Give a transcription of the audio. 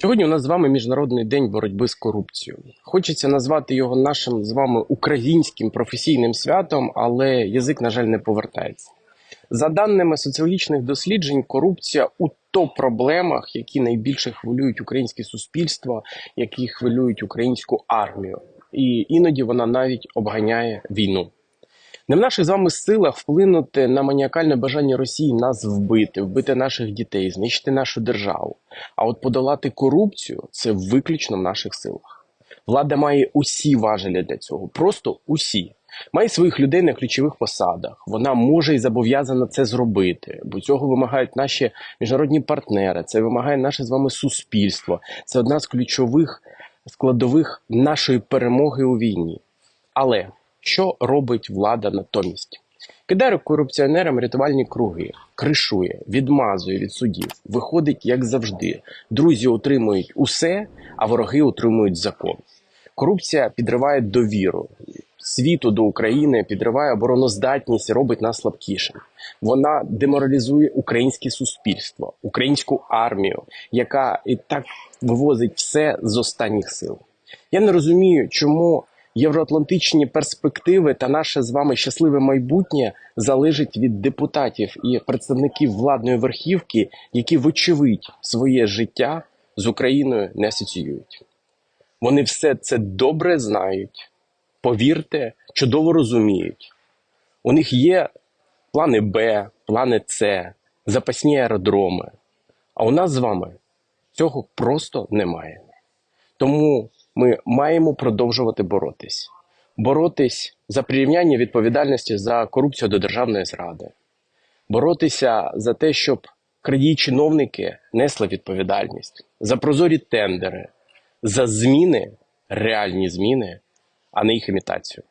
Сьогодні у нас з вами міжнародний день боротьби з корупцією. Хочеться назвати його нашим з вами українським професійним святом, але язик, на жаль, не повертається. За даними соціологічних досліджень, корупція у топ-проблемах, які найбільше хвилюють українське суспільство, які хвилюють українську армію, і іноді вона навіть обганяє війну. Не в наших з вами силах вплинути на маніакальне бажання Росії нас вбити, вбити наших дітей, знищити нашу державу. А от подолати корупцію це виключно в наших силах. Влада має усі важелі для цього, просто усі. Має своїх людей на ключових посадах. Вона може і зобов'язана це зробити, бо цього вимагають наші міжнародні партнери. Це вимагає наше з вами суспільство. Це одна з ключових складових нашої перемоги у війні. Але що робить влада натомість? Кидає корупціонерам рятувальні круги, кришує, відмазує від судів, виходить як завжди. Друзі отримують усе, а вороги отримують закон. Корупція підриває довіру світу до України, підриває обороноздатність, робить нас слабкішим. Вона деморалізує українське суспільство, українську армію, яка і так вивозить все з останніх сил. Я не розумію, чому євроатлантичні перспективи та наше з вами щасливе майбутнє залежить від депутатів і представників владної верхівки, які, вочевидь, своє життя з Україною не асоціюють. Вони все це добре знають, повірте, чудово розуміють. У них є плани Б, плани С, запасні аеродроми. А у нас з вами цього просто немає. Тому ми маємо продовжувати боротись. Боротись за прирівняння відповідальності за корупцію до державної зради, боротися за те, щоб крадії чиновники несли відповідальність, за прозорі тендери, за зміни, реальні зміни, а не їх імітацію.